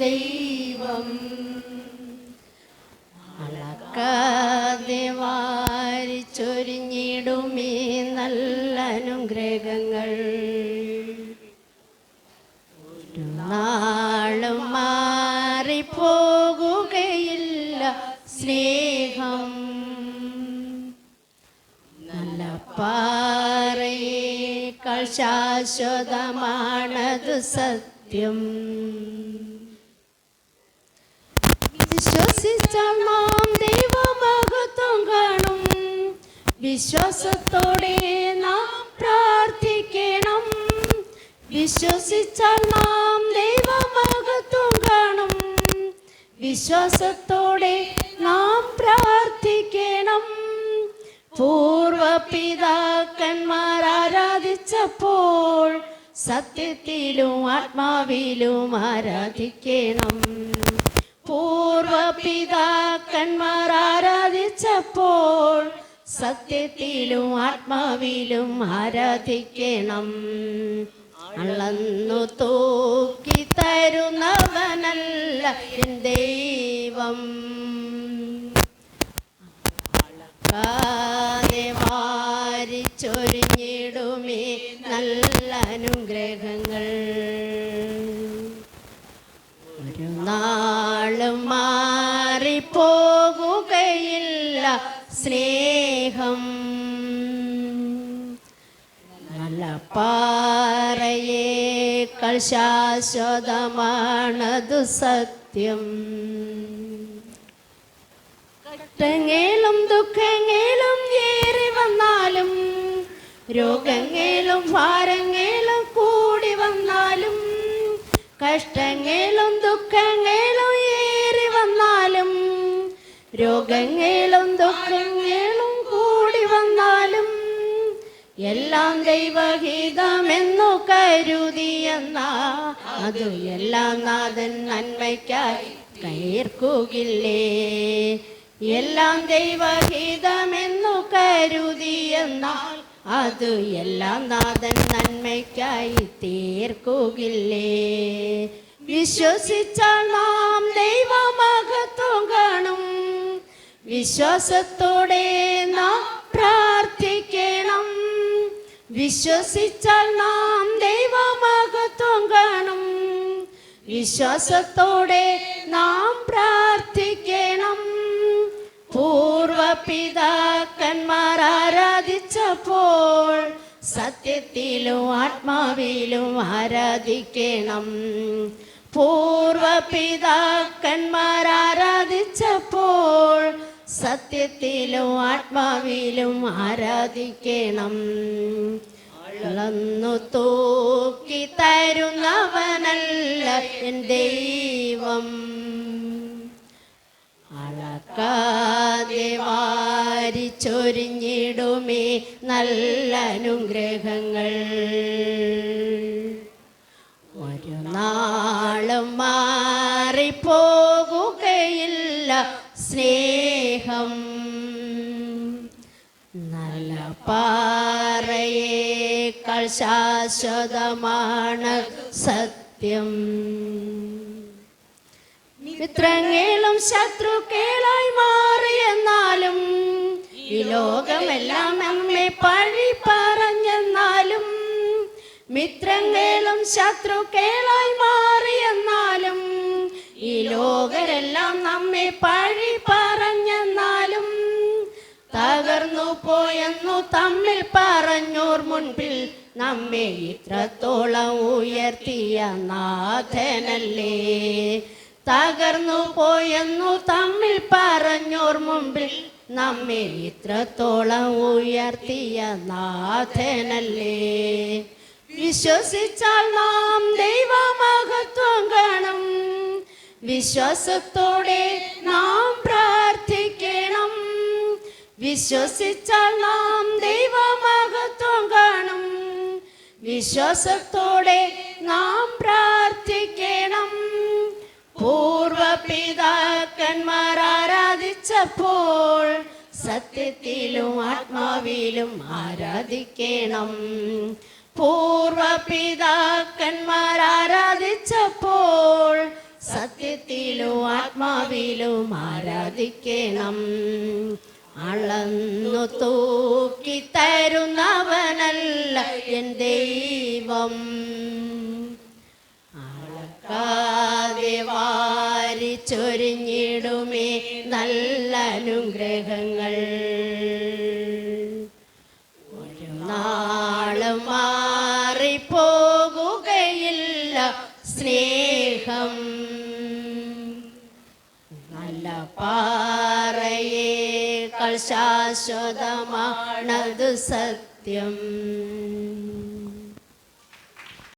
ദൈവം. അളക്കാതെ വാരിച്ചൊരിഞ്ഞിടുമീ നല്ല അനുഗ്രഹങ്ങൾ. നാളും മാറിപ്പോകുകയില്ല സ്നേഹം. നല്ല പാറയേക്കാൾ ശാശ്വതമാണത് സത്യം. നാം ദൈവമഹത്വം കാണും. വിശ്വാസത്തോടെ നാം പ്രാർത്ഥിക്കണം. വിശ്വസിച്ചാൽ നാം ദൈവമഹത്വം കാണും. വിശ്വാസത്തോടെ നാം പ്രാർത്ഥിക്കണം. പൂർവപിതാക്കന്മാർ ആരാധിച്ചപ്പോൾ സത്യത്തിലും ആത്മാവിലും ആരാധിക്കണം. പൂർവപിതാക്കന്മാർ ആരാധിച്ചപ്പോൾ സത്യത്തിലും ആത്മാവിലും ആരാധിക്കണം. അളന്നു തൂക്കി തരുന്നവനല്ല ദൈവം. അളക്കാതെ വാരിച്ചൊരിഞ്ഞിടുമേ നല്ല അനുഗ്രഹങ്ങൾ. സ്നേഹം. നല്ല പാറയേക്കാൾ ശാശ്വതമാണതു സത്യം. കഷ്ടങ്ങളും ദുഃഖങ്ങളും ഏറി വന്നാലും രോഗങ്ങളും ഭാരങ്ങളും കൂടി വന്നാലും കഷ്ടങ്ങളും ദുഃഖങ്ങളും രോഗങ്ങളും ദുഃഖങ്ങളും കൂടി വന്നാലും എല്ലാം ദൈവഹിതമെന്നു കരുതിയെന്നാ. അത് എല്ലാം നാഥൻ നന്മയ്ക്കായി കയർക്കുകില്ലേ എല്ലാം ദൈവഹിതമെന്നു കരുതിയെന്നാൽ അത് എല്ലാം നാഥൻ നന്മയ്ക്കായി തീർക്കുകില്ലേ വിശ്വസിച്ചാൽ നാം കാണും വിശ്വാസത്തോടെ നാം പ്രാർത്ഥിക്കണം. വിശ്വസിച്ചാൽ നാം ദൈവമാകത്വം കാണും. വിശ്വാസത്തോടെ നാം പ്രാർത്ഥിക്കണം. പൂർവപിതാക്കന്മാർ ആരാധിച്ചപ്പോൾ സത്യത്തിലും ആത്മാവിലും ആരാധിക്കണം. പൂർവപിതാക്കന്മാർ ആരാധിച്ചപ്പോൾ സത്യത്തിലും ആത്മാവിലും ആരാധിക്കണം. അളന്നു തൂക്കി തരുന്നവനല്ല ദൈവം. അളക്കാതെ വാരിച്ചൊരിഞ്ഞിടുമേ നല്ല അനുഗ്രഹങ്ങൾ. ഒരു നാളും മാറിപ്പോകുകയില്ല സ്നേഹം നല്ല പാറയേക്കാൾ ശാശ്വതമാണ് സത്യം. മിത്രങ്ങളും ശത്രുക്കളായി മാറിയെന്നാലും ഈ ലോകമെല്ലാം നമ്മെ പഴി പറഞ്ഞെന്നാലും മിത്രങ്ങളും ശത്രുക്കളായി മാറി ലോകരെല്ലാം നമ്മെ പഴി പറഞ്ഞെന്നാലും തകർന്നു പോയെന്നു തമ്മിൽ പറഞ്ഞോർ മുൻപിൽ നമ്മെ ഇത്രത്തോളം ഉയർത്തിയ നാഥനല്ലേ? തകർന്നു പോയെന്നു തമ്മിൽ പറഞ്ഞോർ മുമ്പിൽ നമ്മെ ഇത്രത്തോളം ഉയർത്തിയ നാഥനല്ലേ? വിശ്വസിച്ചാൽ നാം കാണും വിശ്വാസത്തോടെ നാം പ്രാർത്ഥിക്കണം. വിശ്വസിച്ചാൽ നാം ദൈവമഹത്വം കാണും. വിശ്വാസത്തോടെ നാം പ്രാർത്ഥിക്കണം. പൂർവ പിതാക്കന്മാർ ആരാധിച്ചപ്പോൾ സത്യത്തിലും ആത്മാവിലും ആരാധിക്കണം. പൂർവ പിതാക്കന്മാർ ആരാധിച്ചപ്പോൾ സത്യത്തിലും ആത്മാവിലും ആരാധിക്കണം. അളന്നു തൂക്കി തരുന്നവനല്ല എൻ ദൈവം. അളക്കാതെ വാരി ചൊരിഞ്ഞിടുമേ നല്ല അനുഗ്രഹങ്ങൾ ഒരു നാളും പാറയേക്കാൾ ശാശ്വതമാണത് സത്യം.